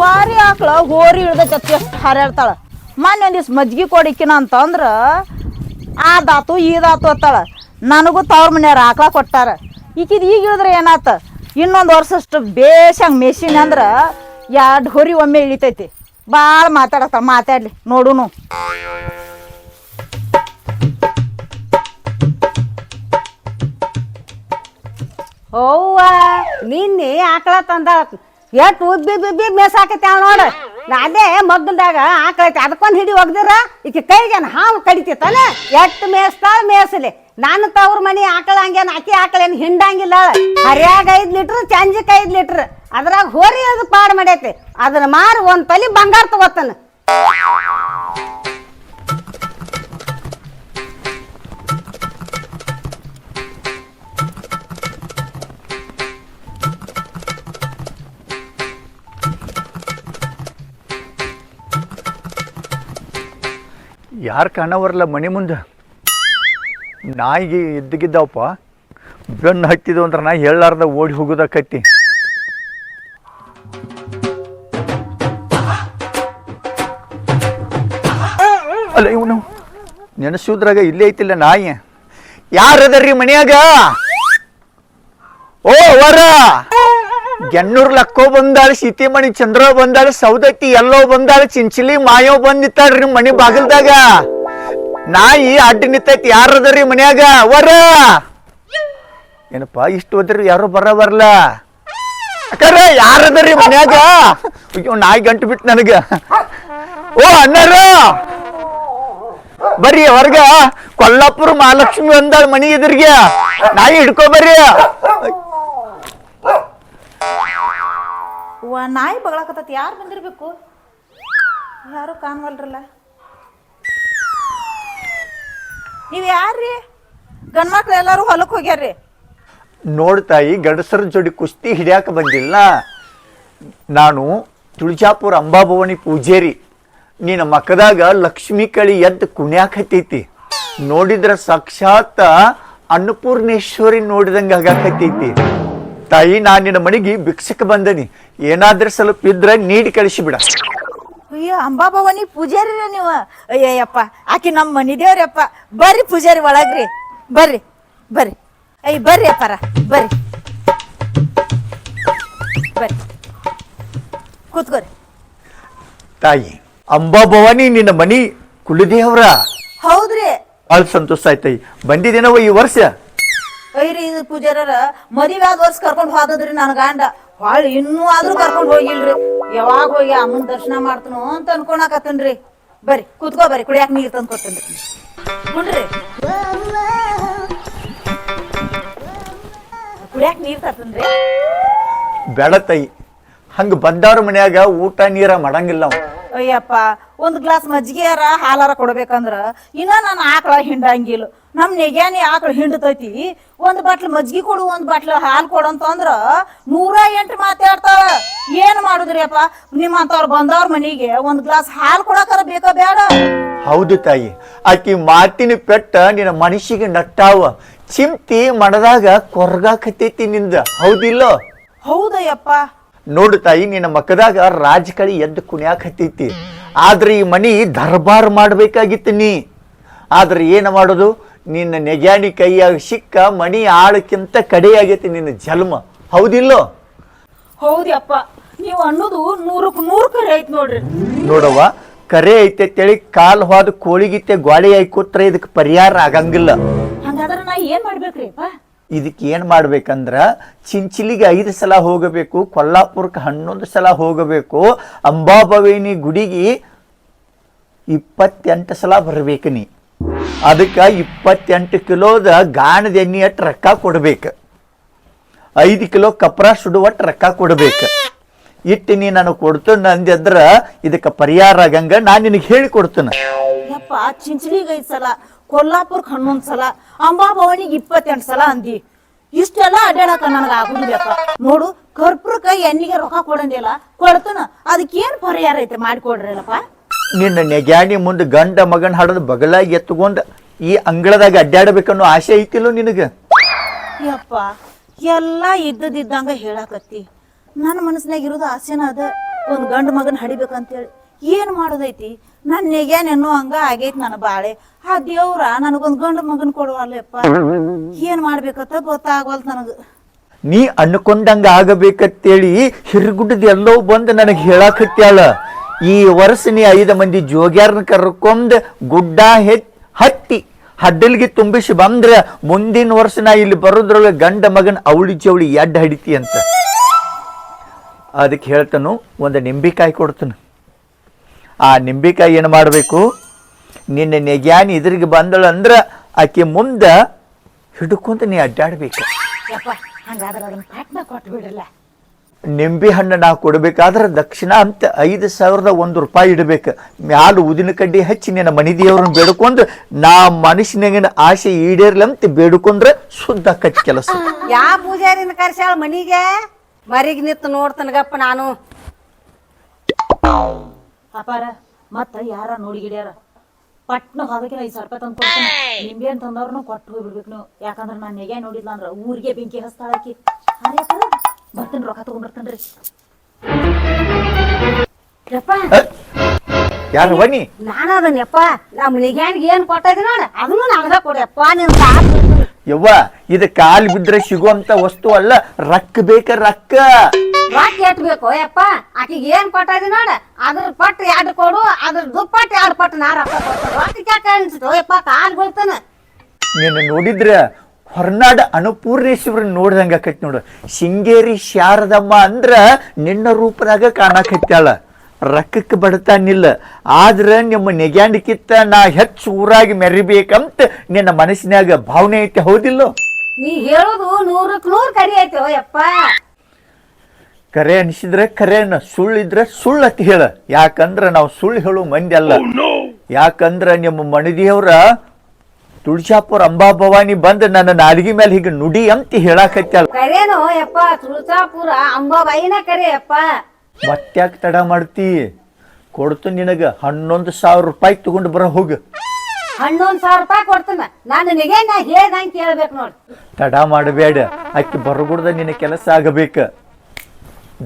ಪಾರಿ ಆಕಳ ಹೋರಿ ಇಳ್ದ ಜೊತೆ ಎಷ್ಟು ಹಾರಾಡ್ತಾಳ ಮೊನ್ನೆ ಒಂದಿವ್ಸ ಮಜ್ಗಿ ಕೊಡಿಕಿನ ಅಂತಂದ್ರ ಆದಾತು ಈದಾತು ಅತ್ತಾಳ ನನಗೂ ತವ್ರ ಮನ್ಯಾರ ಆಕಳ ಕೊಟ್ಟಾರ. ಈಕಿದ್ ಈಗ ಇಳಿದ್ರೆ ಏನಾತ? ಇನ್ನೊಂದು ವರ್ಷಷ್ಟು ಬೇಷಂಗ್ ಮೆಷಿನ್ ಅಂದ್ರೆ ಎರಡು ಹೊರಿ ಒಮ್ಮೆ ಇಳಿತೈತಿ. ಭಾಳ ಮಾತಾಡತ್ತ ಮಾತಾಡ್ಲಿ, ನೋಡುನು. ಅವ್ವ, ನಿನ್ನೆ ಆಕಳ ತಂದ ಎಷ್ಟು ಉಬ್ಬಿ ಬಿಬ್ಬಿ ಮೇಸಾಕೈತಿ ಅವ್ ನೋಡು. ಅದೇ ಮಗ್ಗಲ್ದಾಗ ಆಕಳೈತಿ ಅದಕ್ಕೊಂದು ಹಿಡಿ ಒಗ್ದಿರ, ಈಕೆ ಕೈಗೆ ಹಾವು ಕಡಿತೈತಲ್ಲ? ಎಷ್ಟು ಮೇಸ್ತಾಳ ಮೇಸಲಿ ನಾನು ತವ್ರ ಮನೆ ಆಕಳ ಹಂಗೇನ್ ಅಕ್ಕಿ ಆಕಳೇನು ಹಿಂಡಂಗಿಲ್ಲ. ಹರಿಯಾಗ ಐದು ಲೀಟರ್, ಚಂಜಕ್ ಐದು ಲೀಟರ್. ಅದ್ರಾಗ ಹೋರಿ ಅದು ಪಾಡ್ ಮಾಡೈತಿ. ಅದನ್ನ ಮಾರಿ, ಒಂದ್ ತಲಿ ಬಂಗಾರ ತಗೋತಾನ. ಯಾರು ಕಾಣವರಲ್ಲ ಮನೆ ಮುಂದೆ? ನಾಯಿಗೆ ಎದ್ದಗಿದ್ದಪ್ಪ ಬೆನ್ನು ಹತ್ತಿದ್ದು ಅಂದ್ರೆ ನಾ ಹೇಳಾರ್ದ ಓಡಿ ಹೋಗೋದಕ್ಕತ್ತಿ. ಅಲ್ಲ, ಇವನು ನೆನೆಸೋದ್ರಾಗ ಇಲ್ಲೇ ಐತಿಲ್ಲ ನಾಯಿ. ಯಾರದರ್ರಿ ಮನ್ಯಾಗ? ಓ, ವರ! ಗೆನ್ನೂರ್ ಲಕ್ಕೋ ಬಂದಾಳ, ಸೀತೆಮಣಿ ಚಂದ್ರ ಬಂದಾಳ, ಸೌದತ್ತಿ ಎಲ್ಲೋ ಬಂದಾಳ, ಚಿಂಚಿಲಿ ಮಾಯೋ ಬಂದಿತ್ತಾಳ್ರಿ ಮನಿ ಬಾಗಿಲ್ದಾಗ. ನಾಯಿ ಅಡ್ಡ ನಿಂತೈತಿ ಯಾರದರಿ ಮನ್ಯಾಗ? ವರ! ಏನಪ್ಪ, ಇಷ್ಟು ಹೋದ್ರಿ, ಯಾರು ಬರ ಬರ್ಲ? ಯಾರು ಯಾರದರಿ ಮನ್ಯಾಗ? ಅಯ್ಯೋ, ನಾಯಿ ಗಂಟು ಬಿಟ್ಟು ನನಗ. ಓ, ಅಣ್ಣರ! ಬರ್ರಿ, ಹೊರಗ. ಕೊಲ್ಲಾಪುರ ಮಹಾಲಕ್ಷ್ಮಿ ಬಂದಾಳ ಮನಿ ಎದುರಿಗೆ. ನಾಯಿ ಹಿಡ್ಕೊ ಬರ್ರಿ. ನಾಯಿ ಬಗಳಕತ್ತೈತಿ ಯಾರು ಬಂದಿರ್ಬೇಕು? ಯಾರು ಕಾಣವಲ್ರಲ್ಲ? ನೀವು ಯಾರ್ರಿ? ಗಂಡ್ಮಕ್ಳು ಎಲ್ಲರೂ ಹೊಲಕ್ಕೆ ಹೋಗ್ಯಾರ್ರಿ? ನೋಡ್ತಾಯಿ ಗಡಸರ ಜೋಡಿ ಕುಸ್ತಿ ಹಿಡಿಯಾಕ ಬಂದಿಲ್ಲ. ನಾನು ತುಳಜಾಪುರ ಅಂಬಾಭವಾನಿ ಪೂಜೇರಿ. ನಿನ್ನ ಮಕ್ಕದಾಗ ಲಕ್ಷ್ಮೀ ಕಳಿ ಎದ್ದು ಕುಣ್ಯಾಕತ್ತೈತಿ. ನೋಡಿದ್ರ ಸಾಕ್ಷಾತ್ ಅನ್ನಪೂರ್ಣೇಶ್ವರಿ ನೋಡಿದಂಗ ಆಗಾಕತ್ತೈತಿ. ತಾಯಿ, ನಾನು ನಿನ್ನ ಮನೆಗೆ ಭಿಕ್ಷಕ್ಕೆ ಬಂದನಿ. ಏನಾದ್ರೂ ಸ್ವಲ್ಪ ಇದ್ರೆ ನೀಡಿ ಕಳಿಸಿಬಿಡ. ಅಯ್ಯೋ ಅಂಬಾಭವಾನಿ ಪೂಜಾರಿ ನೀವು? ಅಯ್ಯಯ್ಯಪ್ಪ ಆಕೆ ನಮ್ಮ ಮನಿ ದೇವ್ರಪ್ಪ. ಬರ್ರಿ ಪೂಜಾರಿ ಒಳಗ್ರಿ. ಬರ್ರಿ ಬರ್ರಿ. ಅಯ್ಯ ಬರ್ರಿ ಅಪ್ಪಾರ ಬರ್ರಿ. ಬರ್ರಿ. ಕೂತ್ಕೋರಿ. ತಾಯಿ ಅಂಬಾಭವಾನಿ ನಿನ್ನ ಮನಿ ಕುಲದೇವ್ರ? ಹೌದ್ರಿ. ಭಾಳ ಸಂತೋಷ ಆಯ್ತಾಯಿ ಬಂದಿದ್ದೇನವ ಈ ವರ್ಷ? ಐರಿ ಇದು ಪೂಜಾರರ ಮದುವೆ ಆದ ವರ್ಷ ಕರ್ಕೊಂಡು ಹೋಗದ್ರಿ ನನ್ನ ಗಂಡ. ಹೊಳ್ಳಿ ಇನ್ನೂ ಆದ್ರೂ ಕರ್ಕೊಂಡು ಹೋಗಿಲ್ರಿ. ಯಾವಾಗ ಹೋಗಿ ಅಮ್ಮನ ದರ್ಶನ ಮಾಡ್ತನೋ ಅಂತ ಅನ್ಕೊಳಕತ್ತನ್ರಿ. ಬರ್ರಿ, ಕುತ್ಕೋ ಬರ್ರಿ, ಕುಡಿಯಾಕ ನೀರ್ ತಂದು ಕುಡ್ರಿ. ಕುಡಿಯಾಕ ನೀರ್ ತರ್ತನ್ರಿ? ಬೆಳತೈ ಹಂಗ ಬಂದವ್ರ ಮನ್ಯಾಗ ಊಟ ನೀರ ಮಾಡಂಗಿಲ್ಲ ಅವ. ಅಯ್ಯಪ್ಪ ಒಂದ್ ಗ್ಲಾಸ್ ಮಜ್ಜಿಗೆಯಾರ ಹಾಲಾರ ಕೊಡ್ಬೇಕಂದ್ರ ಇನ್ನ ನಾನು ಆಕಳ ಹಿಂಡಂಗಿಲ್ಲ. ನಮ್ ನೆಗ್ಯಾನಿ ಆಕಳ ಹಿಂಡತೈತಿ ಒಂದ್ ಬಾಟ್ಲ್ ಮಜ್ಗಿ ಕೊಡು ಒಂದ್ ಬಾಟ್ಲ್ ಹಾಲ್ ಕೊಡು ಅಂತಂದ್ರ ನೂರ ಎಂಟು ಮಾತಾಡ್ತಾಳ. ಏನ್ ಮಾಡುದ್ರಿ ಅಪ್ಪ ನಿಮ್ಮಂತವ್ರು ಬಂದವ್ರ ಮನಿಗೆ ಒಂದ್ ಗ್ಲಾಸ್ ಹಾಲ್ ಕೊಡಕರ ಬೇಕ ಬೇಡ ಹೌದು ತಾಯಿ ಆಕಿ ಮಾತಿನ ಪೆಟ್ಟ ನಿನ್ನ ಮನಸ್ಸಿಗೆ ನಟ್ಟಾವ. ಚಿಂತಿ ಮಡದಾಗ ಕೊರಗಾಕತೈತಿ ನಿಂದ. ಹೌದಿಲ್ಲೋ? ಹೌದಯ್ಯಪ್ಪ. ನೋಡು ತಾಯಿ ನಿನ್ನ ಮಕ್ಕದಾಗ ರಾಜಕಳಿ ಎದ್ದು ಕುಣ್ಯಾಕತ್ತೈತಿ. ಆದ್ರೆ ಈ ಮನಿ ದರ್ಬಾರ್ ಮಾಡಬೇಕಾಗಿತ್ತು ನೀ. ಆದ್ರೆ ಏನು ಮಾಡೋದು? ನಿನ್ನ ನೆಗ್ಯಾಣಿ ಕೈಯಾಗ ಸಿಕ್ಕ ಮಣಿ ಆಳಕ್ಕಿಂತ ಕಡೆಯಾಗೈತಿ ನಿನ್ನ ಜನ್ಮ ಹೌದಿಲ್ಲೋ? ಹೌದಪ್ಪ ನೀವು ಅನ್ನೋದು ನೂರಕ್ ನೂರು ಕರೆ ಐತ್ ನೋಡ್ರಿ. ನೋಡವ್ವ ಕರೆ ಐತೆ ಅಂತೇಳಿ ಕಾಲ್ ಹೋದ ಕೋಳಿಗಿತ್ತೆ ಗ್ವಾಳಿ ಆಯ್ಕೋತ್ರ ಕೂತ್ರೆ ಇದಕ್ಕೆ ಪರಿಹಾರ ಆಗಂಗಿಲ್ಲ. ಹಂಗಾದ್ರೆ ನಾ ಏನ್ ಮಾಡ್ಬೇಕ್ರಿ ಅಪ್ಪ? ಇದಕ್ಕೆ ಏನು ಮಾಡ್ಬೇಕಂದ್ರೆ ಚಿಂಚಿಲಿಗೆ ಐದು ಸಲ ಹೋಗಬೇಕು, ಕೊಲ್ಲಾಪುರಕ್ಕೆ ಹನ್ನೊಂದು ಸಲ ಹೋಗಬೇಕು ಅಂಬಾಭವೇನಿ ಗುಡಿಗೆ ಇಪ್ಪತ್ತೆಂಟು ಸಲ ಬರಬೇಕು ನೀ. ಅದಕ್ಕೆ ಇಪ್ಪತ್ತೆಂಟು ಕಿಲೋದ ಗಾಣದ ಎಣ್ಣೆ ಅಟ್ಟು ರೊಕ್ಕ ಕೊಡ್ಬೇಕು. ಐದು ಕಿಲೋ ಕಪ್ರ ಸುಡುವಟ್ಟು ರೊಕ್ಕ ಕೊಡ್ಬೇಕು. ಇಟ್ಟು ನೀ ನನಗೆ ಕೊಡ್ತು ಅಂದ್ರೆ ಇದಕ್ಕೆ ಪರಿಹಾರ ಆಗಂಗ ನಾನು ನಿನಗೆ ಹೇಳಿ ಕೊಡ್ತೇನೆ. ಯಪ್ಪ ಹನ್ನೊಂದು ಸಲ ಕೊಲ್ಲಾಪುರ್ಕ್ ಹನ್ನೊಂದ್ ಸಲ ಅಂಬಾಭವನಿಗೆ ಇಪ್ಪತ್ತೆಂಟು ಸಲ ಅಂದಿ. ಇಷ್ಟೆಲ್ಲ ಅಡ್ಡಾಡಕ ನನಗೆ ಆಗುದಿಲ್ಲಪ್ಪ ನೋಡು ಕರ್ಪೂರಕ್ಕ ಎಣ್ಣಿಗೆ ರೊಕ್ಕ ಕೊಡಂದಿಲ್ಲ ಕೊಡ್ತನ. ಅದಕ್ಕೇನ್ ಪರಿಹಾರ ಐತೆ ಮಾಡಿಕೊಡ್ರಲ್ಲಪ್ಪ? ನಿನ್ನ ನೆಗ್ಯಾಣಿ ಮುಂದೆ ಗಂಡ ಮಗನ ಹಾಡೋದು ಬಗಲಾಗಿ ಎತ್ಕೊಂಡ್ ಈ ಅಂಗಳದಾಗ ಅಡ್ಡಾಡಬೇಕನ್ನೋ ಆಸೆ ಐತಿಲ್ಲೋ ನಿನಗ? ಯಪ್ಪ ಎಲ್ಲ ಇದ್ದದಿದ್ದಂಗ ಹೇಳಾಕತ್ತಿ. ನನ್ನ ಮನಸ್ಸಿನಾಗ ಇರೋದು ಆಸೆನ ಅದ. ಒಂದ್ ಗಂಡ ಮಗನ್ ಹಡಿಬೇಕಂತೇಳಿ. ಏನ್ ಮಾಡೋದೈತಿ? ನನ್ ನೆಗ್ಯಾನೇನೋ ಹಂಗ ಆಗೈತ್ ನನ್ನ ಬಾಳೆ. ಆ ದೇವ್ರ ನನಗೊಂದ್ ಗಂಡ ಮಗನ್ ಕೊಡುವಲ್ಲಪ್ಪ. ಏನ್ ಮಾಡ್ಬೇಕತ್ತ ಗೊತ್ತಾಗವಲ್ತ ನನಗ. ನೀ ಅನ್ಕೊಂಡಂಗ ಆಗಬೇಕಂತೇಳಿ ಹಿರ್ಗುಡ್ಡದ ಎಲ್ಲೋ ಬಂದು ನನಗೆ ಹೇಳಾಕತ್ಯಾಳ. ಈ ವರ್ಷ ನೀ ಐದು ಮಂದಿ ಜೋಗ್ಯಾರನ್ನ ಕರ್ಕೊಂಡ್ ಗುಡ್ಡ ಹೆತ್, ಹತ್ತಿ ಹಡ್ಡಲ್ಗೆ ತುಂಬಿಸಿ ಬಂದ್ರ ಮುಂದಿನ ವರ್ಷ ನಾ ಇಲ್ಲಿ ಬರೋದ್ರೊಳಗೆ ಗಂಡ ಮಗನ ಅವಳಿ ಜವಳಿ ಎಡ್ಡ ಹಡಿತಿ ಅಂತ. ಅದಕ್ಕೆ ಹೇಳ್ತಾನು, ಒಂದು ನಿಂಬಿಕಾಯಿ ಕೊಡ್ತಾನು. ಆ ನಿಂಬಿಕಾಯಿ ಏನು ಮಾಡಬೇಕು? ನಿನ್ನ ನೆಗ್ಯಾನಿ ಇದ್ರಿಗೆ ಬಂದಳು ಅಂದ್ರೆ ಆಕೆ ಮುಂದೆ ಹಿಡ್ಕೊಂತ ನೀ ಅಡ್ಡಾಡ್ಬೇಕು. ನಿಂಬೆ ಹಣ್ಣು ನಾ ಕೊಡಬೇಕಾದ್ರೆ ದಕ್ಷಿಣ ಅಂತ ಐದು ಸಾವಿರದ ಒಂದು ರೂಪಾಯಿ ಇಡಬೇಕು. ಮ್ಯಾಲು ಊದಿನ ಕಡ್ಡಿ ಹಚ್ಚಿ ನಿನ್ನ ಮನಿ ದೇವ್ರನ್ನ ಬೇಡ್ಕೊಂಡು ನಾ ಮನುಷ್ಯನಾಗಿನ ಆಸೆ ಅಂತ ಬೇಡ್ಕೊಂಡ್ರೆ ಶುದ್ಧ ಕಟ್ ಕೆಲಸ. ಯಾ ಪೂಜಾರಿನ ಕರ್ಸ್ಯಾಳ ಮನಿಗೆ? ಮರಿಗ್ ನಿಂತು ನೋಡ್ತನಗಪ್ಪ ನಾನು. ಅಪಾರ ಮತ್ತ ಯಾರ ನೋಡಿ ಗಿಡ್ಯಾರ ಪಟ್ನ ಹೋಗಕ್ಕೆ ಐದು ಸಾವಿರ ರೂಪಾಯಿ ತಂದು ನಿಂಬೆ ನಿಂಬೆ ಅಂತಂದವ್ರನ್ನ ಕೊಟ್ಟು ಹೋಗ್ಬಿಡ್ಬೇಕು ನೀವು. ಯಾಕಂದ್ರೆ ನಾನು ನೆಗೆ ನೋಡಿಲ್ಲ ಅಂದ್ರೆ ಊರಿಗೆ ಬೆಂಕಿ ಹಸ್ತಾಳಕಿ ಬರ್ತೀನಿ ರೊಕ್ಕ ತಗೊಂಡ್ಬರ್ತೇನ್ರಿ ಯಪ್ಪ! ಯಾರು ಬನ್ನಿ? ನಾನು ಅದನ್ನಪ್ಪ ನಮ್ಮ ನಿಗ್ಯಾನಿಗೆ ಏನು ಕೊಟ್ಟಿದ್ದೀನಿ ನೋಡ ಅದನ್ನು ನನಗ ಕೊಡಪ್ಪ ನಿನ್ ಸಾಕು. ಯವ್ವ ಇದು ಕಾಲ್ ಬಿದ್ರೆ ಸಿಗುವಂತ ವಸ್ತು ಅಲ್ಲ ರೊಕ್ಕ ಬೇಕ ರೊಕ್ಕ? ರೊಕ್ಕ ಎಟ್ಬೇಕು? ಯಪ್ಪ ಆಕಿಗೆ ಏನ್ ಕೊಟ್ಟಿದ್ದೀನಿ ನೋಡ? ಅದ್ರ ಪಟ್ಟು ಎರಡು ಕೊಡು ಅದ್ರ ದುಪ್ಪಟ್ಟು ಎರಡು ಪಟ್ಟು ನಾ ರೊಕ್ಕ ಕೊಟ್ಟು ರೊಕ್ಕ ಯಾಕೆ ಅನ್ಸಿತು ಯಪ್ಪ ಕಾಲ್ ಬೀಳ್ತಾನ. ನೀನು ನೋಡಿದ್ರೆ ಹೊರನಾಡ ಅನುಪೂರ್ಣೇಶ್ವರನ್ ನೋಡ್ದಂಗ ಆಕೈತಿ ನೋಡು. ಶೃಂಗೇರಿ ಶಾರದಮ್ಮ ಅಂದ್ರ ನಿನ್ನ ರೂಪದಾಗ ಕಾಣಕತ್ಯಾಳ ರಕ್ಕಕ್ಕೆ ಬಡತಾನಿಲ್ಲ ಆದ್ರ ನಿಮ್ಮ ನೆಗ್ಯಾಂಡಿಕಿತ್ತ ನಾ ಹೆಚ್ಚು ಊರಾಗಿ ಮೆರಿಬೇಕಂತ ನಿನ್ನ ಮನಸ್ಸಿನಾಗ ಭಾವನೆ ಐತೆ ಹೌದಿಲ್ಲೋ? ನೀ ಹೇಳೋದು ನೂರಕ್ಕೆ ನೂರು ಕರಿ ಐತೆ ಯಪ್ಪ. ಕರೆ ಅನಿಸಿದ್ರೆ ಕರೆನ ಸುಳ್ಳಿದ್ರೆ ಸುಳ್ಳು ಅತಿ ಹೇಳ. ಯಾಕಂದ್ರೆ ನಾವು ಸುಳ್ಳು ಹೇಳು ಮಂದಿ ಅಲ್ಲ. ಯಾಕಂದ್ರ ನಿಮ್ಮ ಮಣದಿಯವ್ರ ತುಳಜಾಪುರ ಅಂಬಾಭವಾನಿ ಬಂದು ನನ್ನ ನಾಲಿಗೆ ಮೇಲೆ ಹೀಗೆ ನುಡಿ ಅಂತ ಹೇಳಾಕತ್ಯಾಳ. ಕರೇನು ಯಪ್ಪ ತುಳಸಾಪುರ ಅಂಬಾಬಾಯಿನ ಕರೆ ಯಪ್ಪ. ಮತ್ತ್ಯಾಕ್ ತಡ ಮಾಡ್ತಿ? ಕೊಡ್ತು ನಿನಗ ಹನ್ನೊಂದು ಸಾವಿರ ರೂಪಾಯಿ ತಗೊಂಡು ಬರ ಹೋಗ. ಹನ್ನೊಂದು ಸಾವಿರ ರೂಪಾಯಿ ಕೊಡ್ತಾನ. ನಾನು ನಿಗೇನ ಹೇಳ್ದಂಗೆ ಕೇಳ್ಬೇಕು ನೋಡಿ. ತಡ ಮಾಡಬೇಡ. ಆಕೆ ಬರಗುಡ್ದ ನಿನ್ನ ಕೆಲಸ ಆಗಬೇಕ.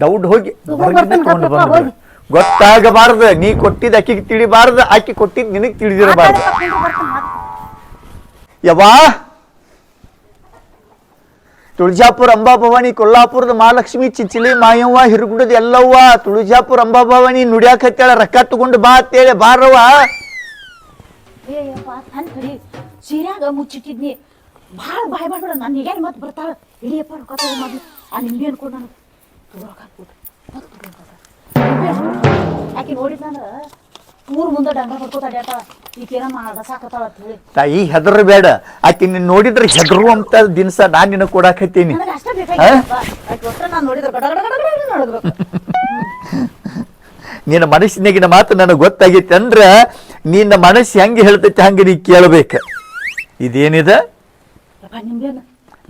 ದೌಡ್ ಹೋಗಿ ಹೊರಗಿಂದ ತಗೊಂಡು ಬಂದ್ಬಿಡು. ಗೊತ್ತಾಗಬಾರ್ದು. ನೀ ಕೊಟ್ಟಿದ್ ಅಕ್ಕಿಗೆ ತಿಳಿಬಾರ್ದು. ಆಕಿ ಕೊಟ್ಟಿದ್ದ ನಿನಗ್ ತಿಳಿದಿರಬಾರ್ದು. ಯವಾ ತುಳಜಾಪುರ ಅಂಬಾಭವಾನಿ ಕೊಲ್ಲಾಪುರದ ಮಹಾಲಕ್ಷ್ಮಿ ಚಿಚಿಲಿ ಮಾಯವ್ವ ಹಿರುಗುಡದ ಎಲ್ಲವ್ವ ತುಳಜಾಪುರ ಅಂಬಾಭವಾನಿ ನುಡಿಯಾಕತ್ತಾಳ ರೊಕ್ಕ ತಗೊಂಡು ಬಾ ಅಂತೇಳಿ ಬಾರವ್ವ. ಸೀರ್ಯಾಗ ಮುಚ್ಚಿಟ್ಟಿದ್ನಿ. ಭಾಳ ಬಾಯ್ ಮಾಡ್ಬೇಡ ನಾನು ಈಗ ಮತ್ತೆ ಬರ್ತಾಳ? ಇಡಿಯಪ್ಪ ರೊಕ್ಕ ತಗೊಂಡ್ ಆ ನಿಂಬೆ ಅನ್ಕೊಂಡು ನಾನು. ರೊಕ್ಕ ಹಾಕ್ಬಿಟ್ಟು ಮತ್ತೆ ತಗೊಂಡ್ ಆಕೆ ನೋಡಿದ್ನಂದ್ರ ಊರ್ ಮುಂದೆ ಡಂಗ ಹೊಡ್ಕೋತ ಅಡ್ಯಾತಾಳ ಈಕೇನ ಮಾಡ ಸಾಕತ್ತಾಳ ಅಂತ ಹೇಳಿ ತಾಯಿ ಹೆದರ್ ಬೇಡ. ಆಕಿ ನಿನ್ ನೋಡಿದ್ರೆ ಹೆದರುವಂತ ದಿನಸ ನಾನ್ ನಿನಗ್ ಕೊಡಾಕತ್ತೀನಿ. ನನಗೆ ಅಷ್ಟೇ ಬೇಕಾಗಿತ್ತಪ್ಪ ಆಕೆ ಒಟ್ಟ ನಾನು ನೋಡಿದ್ರೆ ಗಡ ಗಡ ಗಡ ಗಡ ನೋಡ್ಬೇಕು ನಿನ್ನ ಮನಸ್ಸಿನಾಗಿನ ಮಾತು ನನಗೆ ಗೊತ್ತಾಗೈತೆ ಅಂದ್ರ ನಿನ್ನ ಮನಸ್ಸು ಹೆಂಗೆ ಹೇಳ್ತೈತಿ ಹಂಗೆ ನೀ ಕೇಳಬೇಕು. ಇದೇನಿದೆ? ಯಪ್ಪ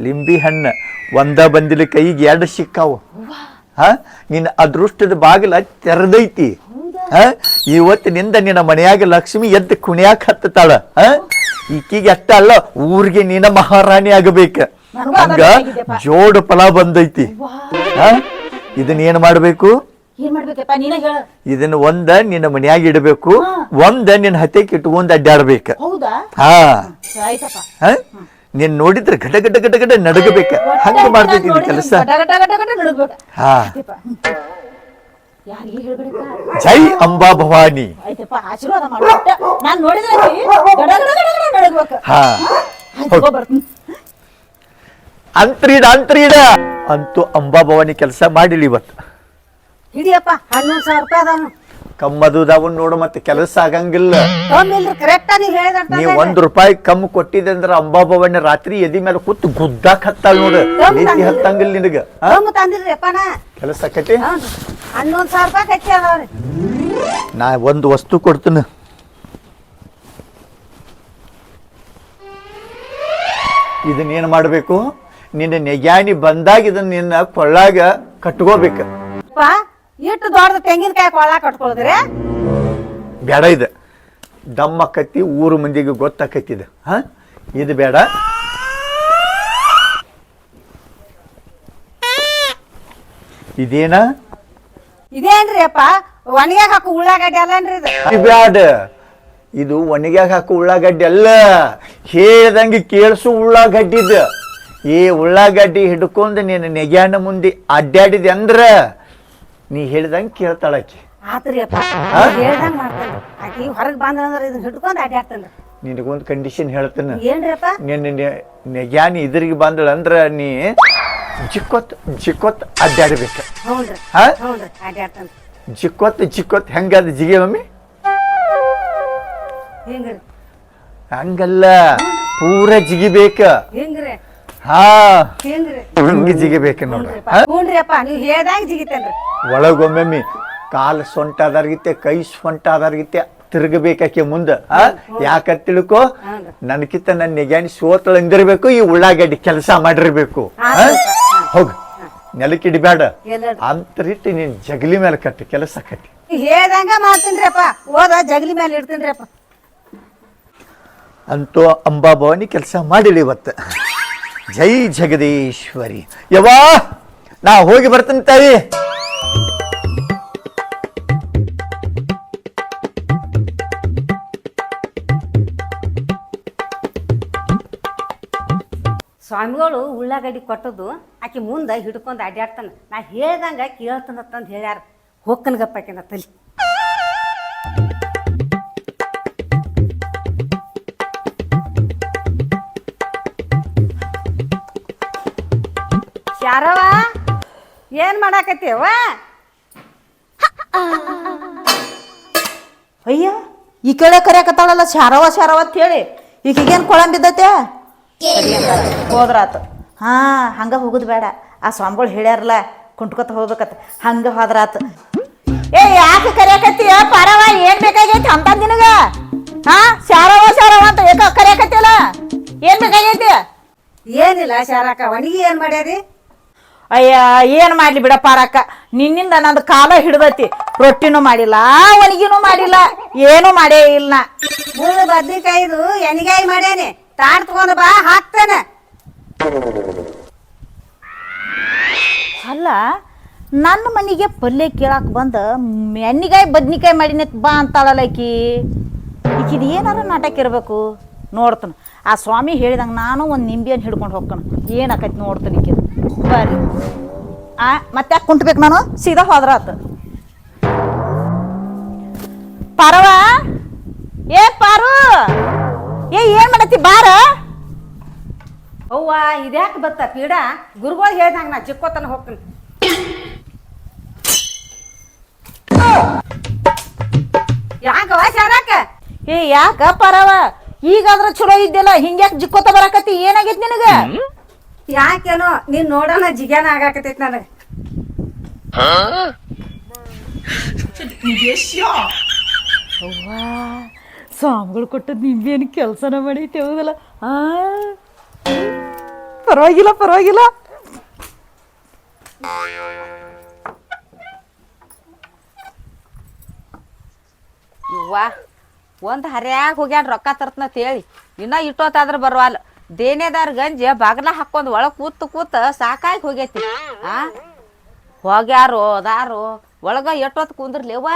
ಲಿಂಬಿ ಹಣ್ಣು. ಒಂದ ಬಂದಿಲ್ಲ ಕೈಗೆ ಎರಡು ಸಿಕ್ಕಾವು. ಹಾ? ನಿನ್ನ ಅದೃಷ್ಟದ ಬಾಗಿಲ ತೆರೆದೈತಿ. ಹ? ಇವತ್ತಿನಿಂದ ನಿನ್ನ ಮನೆಯಾಗ ಲಕ್ಷ್ಮಿ ಎದ್ದು ಕುಣಿಯಾಕ ಹತ್ತತಾಳ ಹಾ? ಈಕಿಗೆ ಅಷ್ಟ ಅಲ್ಲ ಊರಿಗೆ ನೀನ ಮಹಾರಾಣಿ ಆಗಬೇಕ. ಹಂಗ ಜೋಡ ಫಲ ಬಂದೈತಿ. ಹಾ? ಇದನ್ನ ಏನ್ ಮಾಡ್ಬೇಕು? ಇದನ್ನ ಒಂದ ನಿನ್ನ ಮನ್ಯಾಗ ಇಡಬೇಕು ಒಂದ ನಿನ್ನ ಹತ್ತೆ ಇಟ್ಕೊಂಡ್ ಅಡ್ಡಾಡ್ಬೇಕ. ಹಾ? ನೀನ್ ನೋಡಿದ್ರೆ ಗಡ ಗಡ ಗಡ ಗಡ ನಡಗಬೇಕ. ಹಂಗ ಮಾಡ್ತೈತಿ ಇದು ಕೆಲಸ. ಹಾ. ಜೈ ಅಂಬಾ ಭವಾನಿ. ಹಾ. ಅಂತ್ರೀಡ ಅಂತ್ರೀಡ. ಅಂತೂ ಅಂಬಾ ಭವಾನಿ ಕೆಲಸ ಮಾಡಿಲಿ ಇವತ್ತು. ಹಿಡಿಯಪ್ಪ ಹನ್ನೊಂದು ಸಾವಿರ ರೂಪಾಯಿ ಅದಾವ. ಕಮ್ಮದುದಾವನ್ ನೋಡು ಮತ್ತೆ ಕೆಲಸ ಆಗಂಗಿಲ್ಲ. ಕರೆಕ್ಟ್ ನೀವ್ ಹೇಳಿದಂತ ಒಂದ್ ರೂಪಾಯಿ ಕಮ್ಮಿ ಕೊಟ್ಟಿದೆ ಅಂದ್ರ ಅಂಬಾ ಭವಾನಿ ರಾತ್ರಿ ಎದಿ ಮೇಲೆ ಕೂತು ಗುದ್ದಾಕ್ ಹತ್ತಾಳ ನೋಡು. ನೀತಿ ಹತ್ತಂಗಿಲ್ಲ ನಿನಗ. ತಂದಿಲ್ರಿ ಕೆಲಸ ಆಕತಿ? ಹ್ಞೂ ಹನ್ನೊಂದು ಸಾವಿರ ರೂಪಾಯಿ ಕಚ್ಚಿ ಅದಾವ್ರಿ ನಾ ಒಂದು ವಸ್ತು ಕೊಡ್ತೀನಿ. ಇದನ್ನೇನು ಮಾಡಬೇಕು? ನಿನ್ನ ನೆಗ್ಯಾಣಿ ಬಂದಾಗ ಇದನ್ನ ನಿನ್ನ ಕೊಳ್ಳಾಗ ಕಟ್ಕೋಬೇಕು. ಇಟ್ಟು ದೊಡ್ಡ ತೆಂಗಿನಕಾಯಿ ಕೊಳ ಕಟ್ಕೊಳಿದ್ರಿ? ಬೇಡ ಇದು. ದಮ್ಮ ಕತ್ತಿ ಊರು ಮಂದಿಗೆ ಗೊತ್ತಾಕೈತಿ ಇದು ಹಾ? ಇದು ಬೇಡ. ಇದೇನ? ಇದೇನ್ರಿ ಅಪ್ಪ? ಒಣಗ್ಯಾಗ ಹಾಕು ಉಳ್ಳಾಗಡ್ಡೆ ಅಲ್ಲನ್ರಿ ಇದು? ಇದು ಬ್ಯಾಡ. ಇದು ಒಣಗ್ಯಾಗ ಹಾಕು ಉಳ್ಳಾಗಡ್ಡಿ ಅಲ್ಲ. ಹೇಳ್ದಂಗೆ ಕೇಳಿಸು ಉಳ್ಳಾಗಡ್ಡಿದ. ಇದು ಈ ಉಳ್ಳಾಗಡ್ಡಿ ಹಿಡ್ಕೊಂಡು ನೀನು ನೆಗ್ಯಾಣ ಮುಂದೆ ಅಡ್ಡಾಡಿದೆ ಅಂದ್ರ ನೀ ಹೇಳ್ದಂಗೆ ಕೇಳ್ತಾಳಾಕಿ ಆತ್ರಿ ಅಪ್ಪ ಹೇಳ್ದಂಗ್ ಮಾಡ್ತಾನೆ ಆಕಿ ಹೊರಗ್ ಬಂದ್ರ ಇದನ್ನ ಹಿಡ್ಕೊಂಡ್ ಅಡ್ಡಾಡ್ತಾನ್ರಿ ನಿನಗೊಂದು ಕಂಡೀಷನ್ ಹೇಳ್ತೇನೆ. ಏನ್ರಿ ಅಪ್ಪ? ನಿನ್ನ ನೆಗ್ಯಾನಿ ಇದ್ರಿಗೆ ಬಂದಳ ಅಂದ್ರ ನೀ ಜಿಕ್ಕೊತ್ ಜಿಕ್ಕೊತ್ ಅಡ್ಡಾಡ್ಬೇಕು. ಹಾ ಜಿಕ್ಕೊತ್ ಜಿಕ್ಕೊತ್ ಹೆಂಗದ ಜಿಗೆ ಮಮ್ಮಿ ಹಿಂಗ್ರಿ? ಹಂಗಲ್ಲ ಪೂರ ಜಿಗಿಬೇಕ. ಹಿಂಗ್ರಿ? ಹಾ. ಹಿಂಗ್ರಿ ಹಂಗ ಜಿಗಿಬೇಕ ನೋಡ್ರಿ. ಹ್ಞೂನ್ರಿ ಅಪ್ಪ. ಹ್ಞೂನ್ರಿ ಅಪ್ಪ ನೀವ್ ಹೇಳ್ದಂಗ್ ಜಿಗಿತೇನ್ರಿ. ಒಳಗೊಮ್ಮೆ ಕಾಲ್ ಸೊಂಟ ಅದಾರ್ಗಿತ್ತೆ ಕೈ ಸೊಂಟ ಅದಾರ್ಗಿತ್ತೆ ತಿರುಗಬೇಕಾಕೆ ಮುಂದ. ಯಾಕ ತಿಳ್ಕೊ. ನನಕಿತ್ತ ನನ್ನ ನೆಗ್ಯಾನಿ ಸೋತಳ ಹಿಂದಿರ್ಬೇಕು ಈ ಉಳ್ಳಾಗಡ್ಡಿ ಕೆಲಸ ಮಾಡಿರ್ಬೇಕು. ಹೋಗ. ನೆಲಕ್ಕಿಡಿಬೇಡ ಎಲ್ಲ ಅಂತರಿಟ್ಟು ನೀನ್ ಜಗಲಿ ಮೇಲೆ ಕಟ್ಟಿ ಕೆಲಸ ಕಟ್ಟಿ. ಹೇಳ್ದಂಗ ಓದ ಜಗಲಿ ಮೇಲೆ ಅಂತೂ ಅಂಬಾಭವಾನಿ ಕೆಲಸ ಮಾಡಿಲಿ ಇವತ್ತು. ಜೈ ಜಗದೀಶ್ವರಿ. ಯವ್ವಾ, ನಾ ಹೋಗಿ ಬರ್ತೀನಿ ತಾಯಿ. ಸ್ವಾಮಿಗಳು ಉಳ್ಳಾಗಡ್ಡಿ ಕೊಟ್ಟದ್ದು ಆಕೆ ಮುಂದೆ ಹಿಡ್ಕೊಂಡು ಅಡ್ಡಾಡ್ತಾನೆ ನಾ ಹೇಳ್ದಂಗೆ ಕೇಳ್ತಾನತ್ತಂದು ಹೇಳ್ಯಾರ. ಹೊಕ್ಕನ್ ಗಪ್ಪಾಕಿನ ತಲಿ. ಏನ್ ಮಾಡಾಕತ್ತೀವ ಅಯ್ಯೋ, ಈ ಕಡೆ ಕರೆಯಕತ್ತಾಳಲ್ಲ ಶಾರವ ಶಾರವ ಅಂತ ಹೇಳಿ. ಈಗೇನು ಕೊಳಂಬಿದ್ದತೆ ಹೋದ್ರಾತು. ಹಾ, ಹಂಗ ಹೋಗುದು ಬೇಡ. ಆ ಸ್ವಾಮಿಗಳು ಹೇಳ್ಯಾರಲ್ಲ, ಕುಂಟ್ಕೊತ ಹೋಗ್ಬೇಕತ್ತ ಹಂಗ ಹೋದ್ರಾತು. ಏ, ಯಾಕೆ ಕರೆಯಕತ್ತೀಯ ಪಾರವ, ಏನ್ ಬೇಕಾಗೈತಿ ಅಂತ ನಿನಗ? ಹಾ, ಶಾರವ ಶಾರವ ಅಂತ ಏಕ ಕರೆಯಕತ್ತಿಯಲ್ಲ? ಏನ್ ಬೇಕಾಗೈತಿ? ಏನಿಲ್ಲ ಶಾರಕ್ಕ, ಒಣಗಿ ಏನ್ ಮಾಡ್ಯಾರಿ ಅಯ್ಯ ಏನು ಮಾಡಲಿ ಬಿಡ ಪಾರಕ್ಕ ನಿನ್ನಿಂದ ನಂದು ಕಾಲ ಹಿಡ್ದತಿ. ರೊಟ್ಟಿನೂ ಮಾಡಿಲ್ಲ ಒಣಗಿನೂ ಮಾಡಿಲ್ಲ ಏನೂ ಮಾಡೇ ಇಲ್ಲ. ಮುಳ್ಳು ಬದ್ನಿಕಾಯಿದು ಎಣ್ಗಾಯಿ ಮಾಡೇನೆ ತಾಡ್ ತಗೊಂಡು ಬಾ ಹಾಕ್ತೇನೆ. ಅಲ್ಲ ನನ್ನ ಮನೆಗೆ ಪಲ್ಯ ಕೇಳಾಕ್ ಬಂದ ಎಣ್ಣಿಗಾಯಿ ಬದ್ನಿಕಾಯಿ ಮಾಡಿನ ಬಾ ಅಂತಾಳಲ್ಲ ಆಕಿ ಈಕಿದು ಏನಾರ ನಾಟಕ ಇರಬೇಕು? ನೋಡ್ತಾನ. ಆ ಸ್ವಾಮಿ ಹೇಳಿದಂಗೆ ನಾನು ಒಂದು ನಿಂಬೆಯನ್ನು ಹಿಡ್ಕೊಂಡು ಹೋಗ್ತಾನೆ. ಏನಾಕೈತಿ ನೋಡ್ತಾನೆ ಈಕಿದು. ಬರ್ರಿ ಆ ಮತ್ತೆ ಯಾಕೆ ಕುಂಟ್ಬೇಕು ನಾನು? ಸೀದಾ ಹೋದ್ರ ಆತ. ಪಾರವ? ಏ ಪಾರು ಏ ಏನ್ ಮಾಡತ್ತಿ? ಬಾರ. ಅವ್ವ ಇದ್ಯಾಕೆ ಬತ್ತ ಪೀಡ? ಗುರುಗಳು ಹೇಳ್ದಂಗ ನಾ ಚಿಕ್ಕೋತನ ಹೋಗ್ತೀನಿ. ಯಾಕವ ಶಾರಕ್ಕ ಏ ಯಾಕ ಪಾರವ? ಈಗಾದ್ರ ಚಲೋ ಇದ್ದಿಲ್ಲ ಹಿಂಗ್ಯಾಕ್ ಜಿಕ್ಕೋತ ಬರಾಕತ್ತಿ? ಏನಾಗೈತಿ ನಿನಗ? ಯಾಕೇನೋ ನೀನ್ ನೋಡೋಣ ಜಿಗ್ಯಾನ ಆಗಾಕತೈತಿ ನನಗೆ. ಸ್ವಾಮಿಗಳು ಕೊಟ್ಟದ್ ನಿಂಬೇನು ಕೆಲಸನ ಮಾಡೈತೆ ಹೌದಲ್ಲ? ಆ? ಪರವಾಗಿಲ್ಲ ಪರವಾಗಿಲ್ಲ. ಒಂದ್ ಒಂದು ಹರ್ಯಾಗ ಹೋಗ್ಯಾನ ರೊಕ್ಕ ತರ್ತನ ಹೇಳಿ. ಇನ್ನ ಇಟ್ಟೋತಾದ್ರ ಬರವಲ್ಲ. ದೇನೇದಾರ್ ಗಂಜ ಬಾಗ್ಲ ಹಾಕೊಂಡ್ ಒಳಗ್ ಕೂತ್ ಕೂತ್ ಸಾಕಾಗಿ ಹೋಗೈತಿ. ಆ? ಹೋಗ್ಯಾರು, ಅದಾರು, ಒಳಗ ಎಷ್ಟೊತ್ತು ಕುಂದ್ರಲಿವ್ವ?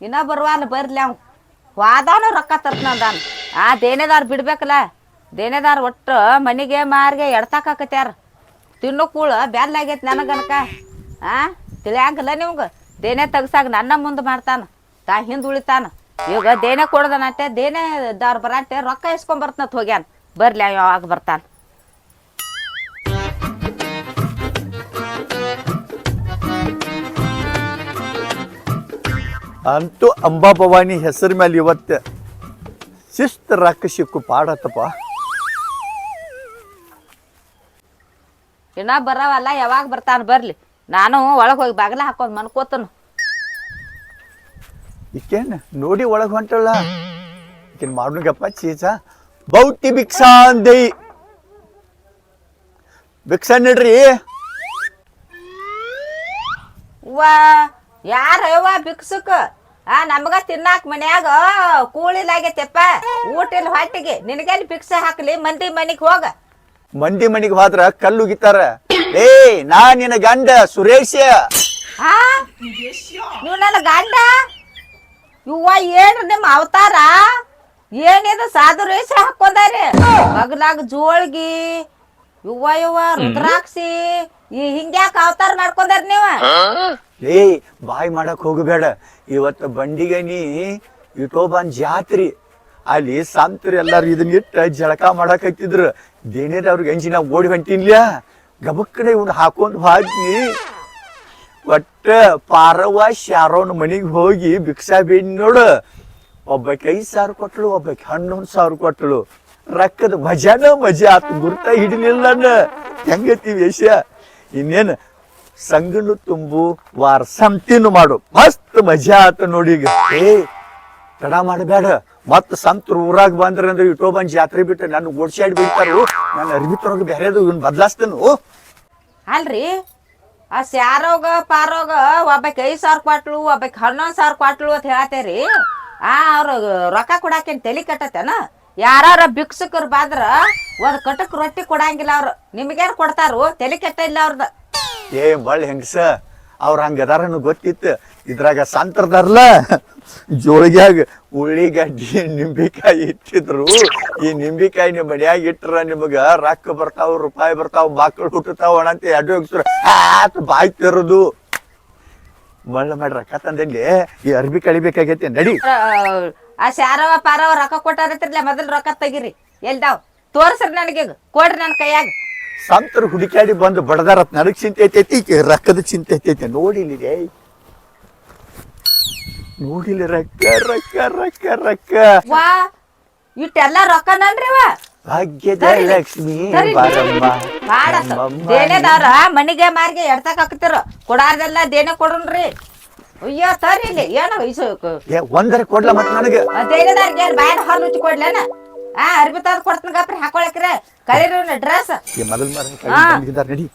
ಇನ್ನ ಬರ್ವಾನ ಬರ್ಲಿ ಅವ್ ಹೋದಾನು ರೊಕ್ಕ ತರ್ತನಂದಾನ ಆ, ದೇನೇದಾರ್ ಬಿಡ್ಬೇಕಲ್ಲ. ದೇನೇದಾರ್ ಒಟ್ಟು ಮನಿಗೆ ಮಾರ್ಗೆ ಎಡ್ತಾಕತ್ಯಾರ ತಿನ್ನೋ ಕೂಳ ಬ್ಯಾದ್ಲಾಗೈತಿ ನನಗನಕ. ಆ? ತಿಳಿಯಂಗಿಲ್ಲ ನಿಮ್ಗೆ? ದೇನೆ ತೆಗ್ಸಾಗ ನನ್ನ ಮುಂದೆ ಮಾಡ್ತಾನ. ತಾ ಹಿಂದ್ ಉಳಿತಾನ. ಈಗ ದೇನೆ ಕೊಡದನಟ್ಟೆ ದೇನೆ ದಾರ್ ಬರಟ್ಟೆ ರೊಕ್ಕ ಇಸ್ಕೊಂಬರ್ತನತ್ ಹೋಗ್ಯಾನ. ಬರ್ಲಿ ಯಾವಾಗ ಬರ್ತಾನ. ಅಂತೂ ಅಂಬಾಭವಾನಿ ಹೆಸರು ಮೇಲೆ ಇವತ್ತು ಶಿಸ್ತು ರೊಕ್ಕ ಸಿಕ್ಕು ಪಾಡತ್ತಪ್ಪ. ಇನ್ನ ಬರವಲ್ಲ ಯಾವಾಗ ಬರ್ತಾನೆ ಬರ್ಲಿ. ನಾನು ಒಳಗೆ ಹೋಗಿ ಬಾಗಿಲ ಹಾಕೊಂಡು ಮನ್ಕೋತನು. ಈಕೇನು ನೋಡಿ ಒಳಗೆ ಹೊಂಟಳ? ಈಕಿನ್ ಮಾಡ್ಲಿಗಪ್ಪ ಚೀಚ? ಬೌಟಿ ಭಿಕ್ಷಾ ಅಂದೈ ಭಿಕ್ಷ ನೀಡ್ರಿ. ವಾ ಯಾರ ಯವ್ವ ಭಿಕ್ಷುಕ? ಆ ನಮಗ ತಿನ್ನಾಕ ಮನ್ಯಾಗ ಕೂಳಿಲಾಗೈತೆಪ್ಪ ಊಟ ಇಲ್ಲ ಹೊಟ್ಟಿಗೆ. ನಿನಗೇನು ಭಿಕ್ಷೆ ಹಾಕ್ಲಿ? ಮಂದಿ ಮನಿಗ್ ಹೋಗ. ಮಂದಿ ಮನಿಗೆ ಹೋದ್ರ ಕಲ್ಲು ಗಿತ್ತಾರ ಏ ನಾ ನಿನ್ನ ಗಂಡ ಸುರೇಶ. ಆ ನೀವು ನನ್ನ ಗಂಡ? ಇವ್ವ ಏನ್ರಿ ನಿಮ್ಮ ಅವತಾರ? ಏನಿದು ಸಾಧು ರೇಷ ಹಾಕೊಂಡಾರಿ ಮಗನಾಗ ಜೋಳ್ಗಿ ಯುವ ಯುವ ರುದ್ರಾಕ್ಷಿ, ಈ ಹಿಂಗ್ಯಾಕ ಅವತಾರ ಮಾಡ್ಕೊಂಡಾರ ನೀವ? ಏ ಬಾಯಿ ಮಾಡಕ್ ಹೋಗಬೇಡ. ಇವತ್ತು ಬಂಡಿಗೆ ನೀ ಇಟೋಬನ್ ಜಾತ್ರಿ. ಅಲ್ಲಿ ಸಂತರು ಎಲ್ಲಾರು ಇದನ್ನ ಇಟ್ಟ ಜಳಕ ಮಾಡಕತ್ತಿದ್ರು. ದೇನೇದ ಅವ್ರಿಗೆ ಎಂಜಿನ ಓಡಿ ಹೊಂಟಿನ್ಲ? ಗಬಕ್ಕಡೆ ಇವ್ನು ಹಾಕೊಂಡ್ ಹಾಕಿ ಒಟ್ಟ ಪಾರವ್ವ ಶಾರೋನ್ ಮನಿಗೆ ಹೋಗಿ ಭಿಕ್ಷಾ ಬೇಡಿ ನೋಡು. ಒಬ್ಬಕ್ಕೆ ಐದು ಸಾವಿರ ಕೊಟ್ಟಳು ಒಬ್ಬಕ್ಕೆ ಹನ್ನೊಂದು ಸಾವಿರ ಕೊಟ್ಟಳು ರೊಕ್ಕದ ಮಜಾನ ಮಜಾ ಆತು, ಗುರ್ತ ಹಿಡಿಲಿಲ್ಲ ಹೆಂಗತಿ ವೇಷ? ಇನ್ನೇನು ಸಂಗನು ತುಂಬು, ವಾರ ಸಂತಿನು ಮಾಡು. ಮಸ್ತ್ ಮಜಾ ಆತ ನೋಡಿ ಈಗ. ಏ, ತಡ ಮಾಡಬೇಡ. ಮತ್ತ ಸಂತರು ಊರಾಗ ಬಂದ್ರೆ ಅಂದ್ರೆ ಇಟೋ ಬಂದ್ ಜಾತ್ರೆ ಬಿಟ್ಟು ನನ್ನ ಓಡ್ಸಾಡಿ ಬಿಡ್ತಾರು ನನ್ನ ಅರ್ಬಿ ತೊರಗ ಬೇರೆದು, ಇವ್ನ ಬದಲಾಸ್ತೇನು. ಅಲ್ರಿ? ಆ ಸ್ಯಾರೋಗ, ಪಾರೋಗ ಒಬ್ಬಕ್ಕೆ ಐದು ಸಾವಿರ ಕೊಟ್ಲು ಒಬ್ಬಕ್ಕೆ ಹನ್ನೊಂದು ಸಾವಿರ ಕೊಟ್ಲು ಅಂತ ಹೇಳತ್ತೇರಿ ಆ, ಅವ್ರ ರೊಕ್ಕ ಕೊಡಾಕೇನ್ ತಲೆ ಕಟ್ಟತೇನ ಯಾರ ಭಿಕ್ಷುಕರು ಬಾದ್ರ ಒಂದ್ ಕಟಕ್ ರೊಟ್ಟಿ ಕೊಡಂಗಿಲ್ಲ ಅವ್ರು. ನಿಮ್ಗೇನ್ ಕೊಡ್ತಾರು? ತಲೆ ಕೆಟ್ಟ ಇಲ್ಲ ಅವ್ರದ. ಏ ಬಳ್ಳ ಹೆಂಗಸ? ಅವ್ರ ಹಂಗದಾರನು ಗೊತ್ತಿತ್ತು. ಇದ್ರಾಗ ಸಂತರದಾರಲ್ಲ ಜೋಳಿಗ್ಯಾಗ ಉಳ್ಳಿಗಡ್ಡಿ ನಿಂಬಿಕಾಯಿ ಇಟ್ಟಿದ್ರು. ಈ ನಿಂಬಿಕಾಯಿ ನಿಮ್ಮ ಮನ್ಯಾಗ ಇಟ್ರ ನಿಮಗ ರೊಕ್ಕ ಬರ್ತಾವ, ರೂಪಾಯಿ ಬರ್ತಾವ ಮಕ್ಕಳು ಹುಟ್ಟತಾವ ಅಂತ ಆತ್ ಬಾಯ್ ತೆರದು. ಮಳ್ಳ ಮಾಡಿ ರೊಕ್ಕ ತಂದಲ್ಲಿ ಈ ಅರ್ಬಿ ಕಳಿಬೇಕಾಗೈತಿ ನಡಿ. ಆ ಶಾರವ ಪಾರವ ರೊಕ್ಕ ಕೊಟ್ಟಾರತ್ತಿರ್ಲ ಮೊದಲ್ ರೊಕ್ಕ ತೆಗಿರಿ. ಎಲ್ದಾವ್? ತೋರ್ಸ್ರಿ ನನಗೆ ಕೊಡ್ರಿ ನನ್ನ ಕೈಯಾಗ. ಸಂತರು ಹುಡುಕಾಡಿ ಬಂದು ಬಡದಾರ ನನಗ್ ಚಿಂತೆ ಐತೈತಿ ರೊಕ್ಕದ ಚಿಂತೆ ಐತೈತಿ. ನೋಡಿಲಿ ರೇ ನೋಡಿಲಿ ರೊಕ್ಕ ರೊಕ್ಕ ರೊಕ್ಕ ರೊಕ್ಕ. ವಾ ಇಟ್ಟೆಲ್ಲ ರೊಕ್ಕ ವಾ ಭಾಗ್ಯದ. ಲಕ್ಷ್ಮಿ. ಬಾರಮ್ಮ. ಮಾಡತ್ತ ಮನೆಗೆ ದೇನೆದವ್ರ ಮನಿಗೆ ಮಾರ್ಗೆ ಎಡ್ತಾಕ್ ಹಾಕ್ತಿರ. ಕೊಡಾರ್ದೆಲ್ಲ ದೇನೆ ಕೊಡ್ರಿ ಅಯ್ಯೋ ಸರಿ ಇಲ್ಲಿ ಏನೋ ಇಸು ಏ ಒಂದರ ಕೊಡ್ಲ ಮತ್ ನನಗೆ. ದೇನೆದಾರ್ಗೆ ಏನ್ ಬಾಯ್ ಹಾಲು ಉಚ್ಚಿ ಕೊಡ್ಲೇನ? ಆ ಅರ್ಬಿ ತಂದ್ ಕೊಡ್ತೀನಿ ಗಪ್ರಿ ಹಾಕೊಳಕ್ರೆ. ಕರೀರಿ ಡ್ರೆಸ್. ಈ ಮೊದಲ್ ಮಾರ. ಬಂದಿದ್ದಾರ ನಡಿ.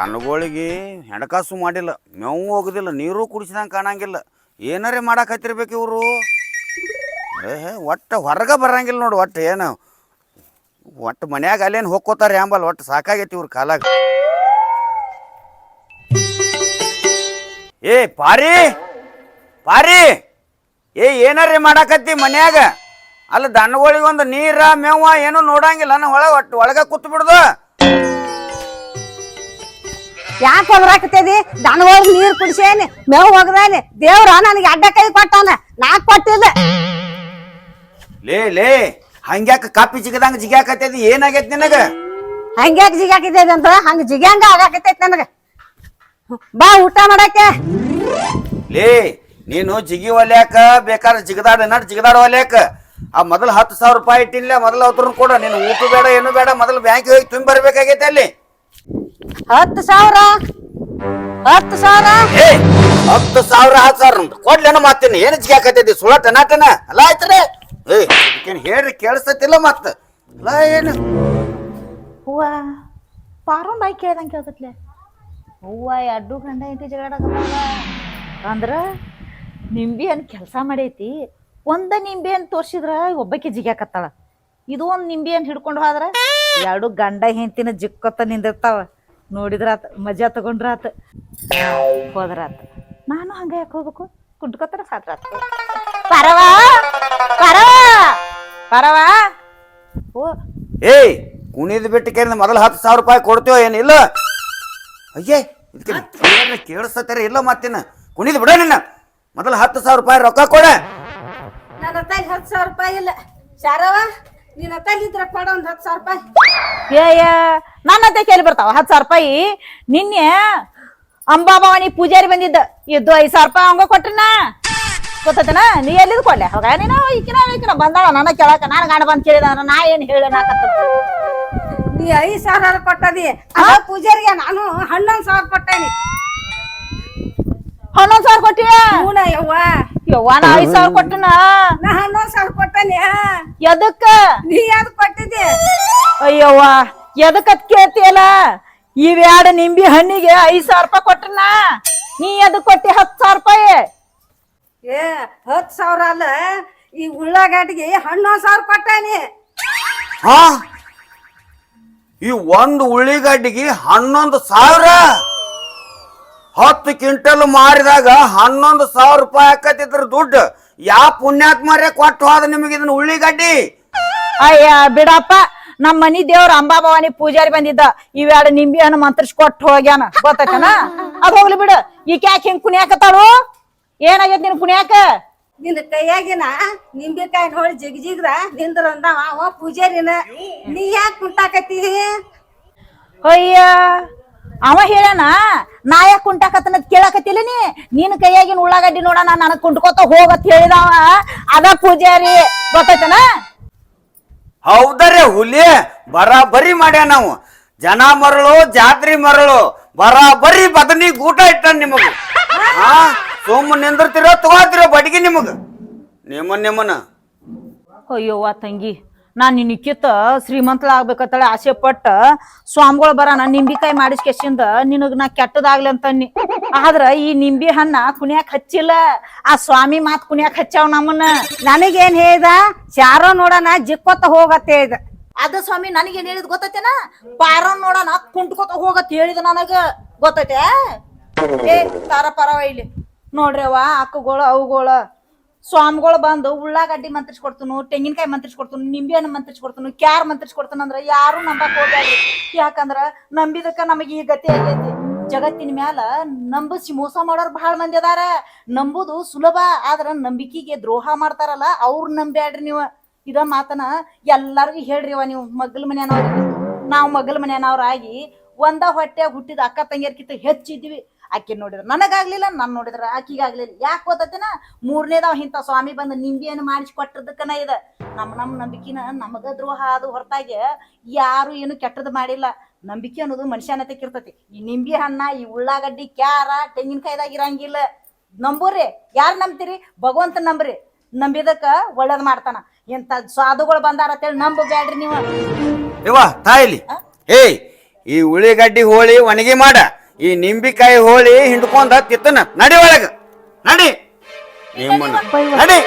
ದನಗಳಿಗೆ ಹೆಣಕಾಸು ಮಾಡಿಲ್ಲ, ಮೇವು ಹೋಗುದಿಲ್ಲ, ನೀರು ಕುಡಿಸಿದಂಗೆ ಕಾಣಂಗಿಲ್ಲ. ಏನಾರೇ ಮಾಡಾಕತ್ತಿರ್ಬೇಕು ಇವರು? ಏ, ಒಟ್ಟು ಹೊರಗೆ ಬರಂಗಿಲ್ಲ ನೋಡು, ಒಟ್ಟು ಏನು? ಒಟ್ಟು ಮನ್ಯಾಗ ಅಲ್ಲೇನು ಹೋಗ್ಕೋತಾರೆ ಆಂಬಲ್ ಒಟ್ಟು ಸಾಕಾಗೈತಿ ಇವ್ರ ಕಾಲಾಗ. ಏ, ಪಾರಿ! ಪಾರಿ! ಏ, ಏನಾರೇ ಮಾಡಾಕತ್ತಿ ಮನ್ಯಾಗ? ಅಲ್ಲ ದನಗಳಿಗೆ ಒಂದು ನೀರ, ಮೇವ ಏನೂ ನೋಡಂಗಿಲ್ಲ ನಾನು ಒಳಗೆ ಒಟ್ಟು ಒಳಗೆ ಕೂತ್ ಬಿಡ್ದು ಯಾಕೆ ಒದ್ರಾಕತ್ತೇದಿ ಹೋಗಿ ನೀರ್ ಕುಡಿಸೇನಿ ಮೇವ್ ಹೋಗದಾನಿ. ದೇವ್ರ ನನಗೆ ಅಡ್ಡ ಕೈ ಕೊಟ್ಟಾನ ನಾ ಕೊಟ್ಟಿಲ್ಲ ಲೇ ಲೇ ಹಂಗ್ಯಾಕ ಕಾಪಿ ಜಿಗದಂಗ ಜಿಗ್ಯಾಕತ್ತೈತಿ ಏನಾಗೈತಿ ನಿನಗ? ಹಂಗ್ಯಾಕ ಜಿಗ್ಯಾಕಿದ್ದೇನೆ ಅಂತ ಹಂಗ ಜಿಗ್ಯಾಂಗ ಆಗಾಕತ್ತೈತಿ ನನಗ. ಬಾ ಊಟ ಮಾಡಕ್ಕೆ. ಲೇ ನೀನು ಜಿಗಿ ಒಲ್ಯಾಕ ಬೇಕಾದ್ರೆ ಜಿಗದಾಡ ನಟ್ ಜಿಗದಾಡ ಒಲ್ಯಾಕ. ಆ ಮೊದಲು ಹತ್ತು ಸಾವಿರ ರೂಪಾಯಿ ಇಟ್ಟಿಲ್ಲ ಮೊದಲು ಅವ್ರನ್ನ ಕೊಡ. ನೀನು ಊಟ ಬೇಡ ಏನು ಬೇಡ ಮೊದಲು ಬ್ಯಾಂಕ್ ಹೋಗಿ ತುಂಬಿ ಬರ್ಬೇಕಾಗೈತೆ ಅಲ್ಲಿ. ಹತ್ತು ಸಾವಿರ? ಹತ್ತು ಸಾವಿರ? ಏ ಹತ್ತು ಸಾವಿರ ಹತ್ತು ಸಾವಿರ ಕೊಡ್ಲೇನ ಮಾತೇನಿ ಏನು ಹಾಕತೈತಿ ಸುಳ ಟನಾಟನ ಅಲ್ಲ ಆಯ್ತ್ರಿ ಏ ಇದಕ್ಕೇನು ಹೇಳ್ರಿ ಕೇಳಿಸ್ತಿಲ್ಲ ಮತ್ತ. ಅಲ್ಲ ಏನು? ಹೂವ? ಪಾರು ಬಾಯಿ ಕೇಳ್ದಂಗೆ ಕೇಳ್ತತ್ಲೆ ಹೂವ ಎರಡು ಗಂಡ ಐತಿ ಜಗಳಾಡಕತ್ತಾವ ಅಂದ್ರ ನಿಂಬೆ ಹಣ್ಣು ಕೆಲಸ ಮಾಡೈತಿ? ಒಂದ ನಿಂಬೆ ಹಣ್ಣು ತೋರ್ಸಿದ್ರ ಒಬ್ಬಾಕಿ ಜಿಗ್ಯಾಕತ್ತಾಳ ಇದು ಒಂದು ನಿಂಬೆ ಹಣ್ಣು ಹಿಡ್ಕೊಂಡು ಹೋದ್ರ? ಎರಡು ಗಂಡ ಹೆಂಡತಿನ ಜಿಕ್ಕೊತ್ತ ನಿಂದಿರ್ತಾವ. ನೋಡಿದ್ರಾತ ಮಜಾ ತಗೊಂಡ್ರಾತ. ಹೋದ್ರಾತ. ನಾನು ಹಂಗ ಯಾಕೆ ಹೋಗ್ಬೇಕು? ಕುಂಟ್ಕೊತಾರ ಸಾತ್ರಾತ. ಪರವಾ ಪರವಾ. ಪರವಾ. ಓ. ಏಯ್ ಕುಣಿದ್ ಬಿಟ್ಟು ಕೇಳಿದ ಮೊದಲು ಹತ್ತು ಸಾವಿರ ರೂಪಾಯಿ ಕೊಡ್ತೀವೋ ಏನಿಲ್ಲ? ಅಯ್ಯೇ ಇದಕ್ಕೆ ಕೇಳಿಸ್ತೇರೆ ಇಲ್ಲ ಮತ್ತಿನ ಕುಣಿದ್ ಬಿಡ ನಿನ್ನ. ಮೊದಲು ಹತ್ತು ಸಾವಿರ ರೂಪಾಯಿ ರೊಕ್ಕ ಕೊಡ. ನನ್ನ ಹತ್ತು ಸಾವಿರ ರೂಪಾಯಿ ಇಲ್ಲ. ಶಾರವ ನಿನ್ನ ತಲ್ಲಿದ್ರ ಕೊಡ ಒಂದ್ ಹತ್ತು ಸಾವಿರ ರೂಪಾಯಿ. ಏಯ ನನ್ನ ಹತ್ತೆ ಕೇಳಿ ಬರ್ತಾವ ಹತ್ತು ಸಾವಿರ ರೂಪಾಯಿ. ನಿನ್ನೆ ಅಂಬಾಭವಾನಿ ಪೂಜಾರಿ ಬಂದಿದ್ದ ಇದ್ದು ಐದು ಸಾವಿರ ರೂಪಾಯಿ ಅವಂಗ ಕೊಟ್ಟನ ಗೊತ್ತೈತನ? ನೀ ಎಲ್ಲಿದ್ ಕೊಡ್ಲೆ? ಹೋಗ ನೀನು ಈಕಿನ ಈಕಿನ ಬಂದಾಳ ನನ್ನ ಕೇಳಕ ನಾನು ಗಾಣ ಬಂದ್ ಕೇಳಿದ ನಾ ಏನ್ ಹೇಳ ನೀ ಐದ್ ಸಾವಿರ ಕೊಟ್ಟದಿ. ಆ ಪೂಜಾರಿಗೆ ನಾನು ಹನ್ನೊಂದು ಸಾವಿರ ಕೊಟ್ಟೇನಿ. ಹನ್ನೊಂದು ಸಾವಿರ ಕೊಟ್ಟಿ ಹೂನ ಯವ್ವ ಯವ್ವ ನಾ ಐದ್ ಸಾವಿರ ಕೊಟ್ಟನ? ನಾ ಹನ್ನೊಂದ್ ಸಾವಿರ ಕೊಟ್ಟನೆ. ಎದಕ್ಕ? ನೀ ಯಾವ್ದು ಕೊಟ್ಟಿದ್ದೆ? ಅಯ್ಯವ್ವ ಎದಕ್ಕತ್ ಕೇಳ್ತಿಯಲ್ಲ? ಇವ್ಯಾಡ ನಿಂಬಿ ಹಣ್ಣಿಗೆ ಐದ್ ಸಾವಿರ ರೂಪಾಯಿ ಕೊಟ್ಟನ? ನೀ ಎದಕ್ ಕೊಟ್ಟಿ ಹತ್ ಸಾವಿರ ರೂಪಾಯಿ? ಏ ಹತ್ ಸಾವಿರ ಅಲ್ಲ ಈ ಉಳ್ಳಾಗಡ್ಡಿಗೆ ಹಣ್ಣು ಸಾವಿರ ಕೊಟ್ಟಾನಿ. ಹಾ ಈ ಒಂದು ಉಳ್ಳಿಗಡ್ಡಿಗೆ ಹನ್ನೊಂದು ಸಾವಿರ? ಹತ್ತು ಕ್ವಿಂಟಲ್ ಮಾರಿದಾಗ ಹನ್ನೊಂದು ಸಾವಿರ ರೂಪಾಯಿ ಆಕತಿದ್ರ ದುಡ್ಡು. ಯಾವ ಪುಣ್ಯಾತ್ಮರೇ ಕೊಟ್ಟು ಹೋದ ನಿಮಗೆ ಇದನ್ನ ಉಳ್ಳಿಗಡ್ಡಿ ಅಯ್ಯ ಬಿಡಪ್ಪ. ನಮ್ಮ ಮನಿ ದೇವ್ರ ಅಂಬಾಭವಾನಿ ಪೂಜಾರಿ ಬಂದಿದ್ದ. ಇವ್ಯಾಡ ನಿಂಬಿ ಹಣ್ಣು ಮಂತ್ರಿಸ್ ಕೊಟ್ಟು ಹೋಗ್ಯಾನ. ಗೊತ್ತಾಕನ? ಅದ್ ಹೋಗ್ಲಿ ಬಿಡು. ಈಕೆ ಯಾಕೆ ಹಿಂಗ್ ಕುಣಿಯಾಕತ್ತಾಳು? ಏನಾಗೈತಿ ನಿನ್ ಕುಣಿಯಾಕ? ನಿನ್ ಕೈಯಾಗಿನ ನಿಂಬೆಕಾಯಿ ನೋಡಿ ಜಿಗ್ ಜಿಗ್ದ ನಿಂದ್ರ ಅಂದವ ಅವ ಪೂಜಾರಿನ. ನೀ ಯಾಕೆ ಕುಂಟಾಕತ್ತಿ ಅಯ್ಯ. ಅವ ಹೇಳ್ಯಾನ ನಾ ಯಾಕೆ ಕುಂಟಾಕತ್ತನದ್ ಕೇಳಾಕತ್ತಿಲ್ಲ ನೀ? ನಿನ್ ಕೈಯಾಗಿನ ಉಳ್ಳಾಗಡ್ಡಿ ನೋಡ ನಾ ನನಗ್ ಕುಂಟ್ಕೋತ ಹೋಗತ್ ಹೇಳಿದವ. ಅದ ಪೂಜಾರಿ ಗೊತ್ತೈತನ ಹೌದರೇ ಹುಲಿ ಬರಾಬರಿ ಮಾಡ್ಯ ನಾವು. ಜನ ಮರಳು ಜಾತ್ರಿ ಮರಳು ಬರಾಬರಿ ಬದನಿ ಗೂಟ ಇಟ್ಟ ನಿಮಗ. ಹಾ ಸೋಮ ನಿಂದಿರ್ತಿರೋ ತಗೋತಿರೋ ಬಡ್ಗಿ ನಿಮಗ. ನಿಮ್ಮ ನಿಮ್ಮನ ವಾ ತಂಗಿ. ನಾನ್ ನಿನ್ಕಿತ್ತ ಶ್ರೀಮಂತಳಾಗ್ಬೇಕಂತೇಳಿ ಆಸೆ ಪಟ್ಟ ಸ್ವಾಮಿಗಳು ಬರಾನ, ನಿಂಬಿಕಾಯಿ ಮಾಡಿಸ್ಕೆಸಿಂದ ನಿನಗ್ ನಾ ಕೆಟ್ಟದಾಗ್ಲಿ ಅಂತನ್ನಿ. ಆದ್ರ ಈ ನಿಂಬಿ ಹಣ್ಣ ಕುಣಿಯಾಕ್ ಹಚ್ಚಿಲ್ಲ, ಆ ಸ್ವಾಮಿ ಮಾತ್ ಕುಣಿಯಾಕ್ ಹಚ್ಚಾವ್ ನಮ್ಮನ್ನ. ನನಗೇನ್ ಹೇಳ್ದ? ಚಾರೋ ನೋಡೋಣ ಜಿಕ್ಕೊತ್ತ ಹೋಗತ್ತೆ ಹೇಳ್ದ. ಅದ ಸ್ವಾಮಿ ನನಗೇನ್ ಹೇಳಿದ್ ಗೊತ್ತೈತೆನ? ಪಾರನ್ ನೋಡೋಣ, ಕುಂಟ್ಕೋತ ಹೋಗತ್ ಹೇಳಿದ ನನಗ. ಗೊತ್ತೈತೆ? ಏ, ತಾರ ಪರವ ಇಲ್ಲಿ. ನೋಡ್ರಿ ಅಕ್ಕಗಳು, ಅವುಗಳ. ಸ್ವಾಮಿಗಳು ಬಂದು ಉಳ್ಳಾಗಡ್ಡಿ ಮಂತ್ರಿಸ್ಕೊಡ್ತನು, ತೆಂಗಿನಕಾಯಿ ಮಂತ್ರಿಸ್ಕೊಡ್ತನು ನಿಂಬೆ ಹಣ್ಣು ಮಂತ್ರಿಸ್ಕೊಡ್ತನು, ಕ್ಯಾರ್ ಮಂತ್ರಿಸ್ಕೊಡ್ತಾನ ಅಂದ್ರೆ ಯಾರು ನಂಬಕ್ ಹೋಗ್ಬೇಡ್ರಿ. ಯಾಕಂದ್ರ ನಂಬಿದಕ್ಕ ನಮಗೆ ಈ ಗತಿ ಆಗೈತಿ. ಜಗತ್ತಿನ ಮ್ಯಾಲ ನಂಬಿಸಿ ಮೋಸ ಮಾಡೋರು ಬಹಳ ಮಂದಿ ಅದಾರ. ನಂಬುದು ಸುಲಭ, ಆದ್ರ ನಂಬಿಕೆಗೆ ದ್ರೋಹ ಮಾಡ್ತಾರಲ್ಲ, ಅವ್ರ ನಂಬ್ಯಾಡ್ರಿ ನೀವು. ಇದ ಮಾತನ ಎಲ್ಲಾರ್ಗು ಹೇಳ್ರಿ ಅವ ನೀವು ಮಗ್ಲ ಮನೆಯವ್ರಿಗೆ ನಾವು ಮಗ್ಲ ಮನೆಯವ್ರಾಗಿ ಒಂದ ಹೊಟ್ಟೆ ಹುಟ್ಟಿದ ಅಕ್ಕ ತಂಗಿಯರ್ಕಿಂತ ಹೆಚ್ಚಿದ್ವಿ ಆಕೆ ನೋಡಿದ್ರ ನನಗಾಗ್ಲಿಲ್ಲ ನಾನು ನೋಡಿದ್ರ ಆಕಿಗಾಗ್ಲಿಲ್ಲ. ಯಾಕೆ ಗೊತ್ತೈತೇನ? ಮೂರನೇದಾವ ಇಂಥ ಸ್ವಾಮಿ ಬಂದು ನಿಂಬಿಯನ್ನು ಮಾಡಿಸಿ ಕೊಟ್ಟದಕ್ಕನ ಇದ. ನಮ್ಮ ನಮ್ಮ ನಂಬಿಕೆನ ನಮಗ ದ್ರೋಹ ಅದು ಹೊರತಾಗಿ ಯಾರು ಏನು ಕೆಟ್ಟದ್ದು ಮಾಡಿಲ್ಲ. ನಂಬಿಕೆ ಅನ್ನೋದು ಮನುಷ್ಯನ ತೆಕ್ಕಿರ್ತತಿ ಈ ನಿಂಬೆ ಹಣ್ಣ ಈ ಉಳ್ಳಾಗಡ್ಡಿ ಕ್ಯಾರ ತೆಂಗಿನಕಾಯ್ದಾಗ ಇರಂಗಿಲ್ಲ. ನಂಬೋರಿ ಯಾರು ನಂಬ್ತೀರಿ? ಭಗವಂತ ನಂಬ್ರಿ. ನಂಬಿದಕ್ಕ ಒಳ್ಳೇದ್ ಮಾಡ್ತಾನ. ಎಂತ ಸಾಧುಗಳು ಬಂದಾರ ಅಂತೇಳಿ ನಂಬಬೇಡ್ರಿ ನೀವು. ಇವ ತಾಯಿಲಿ ಏಯ್ ಈ ಉಳ್ಳಿಗಡ್ಡಿ ಹೋಳಿ ಒಣಗಿ ಮಾಡ. ಈ ನಿಂಬಿಕಾಯಿ ಹೋಳಿ ಹಿಂಡ್ಕೊಂಡ ತಿತ್ತನ. ನಡಿ ಒಳಗ. ನಡಿ. ನಿಮ್ಮನ್ನ. ನಡಿ.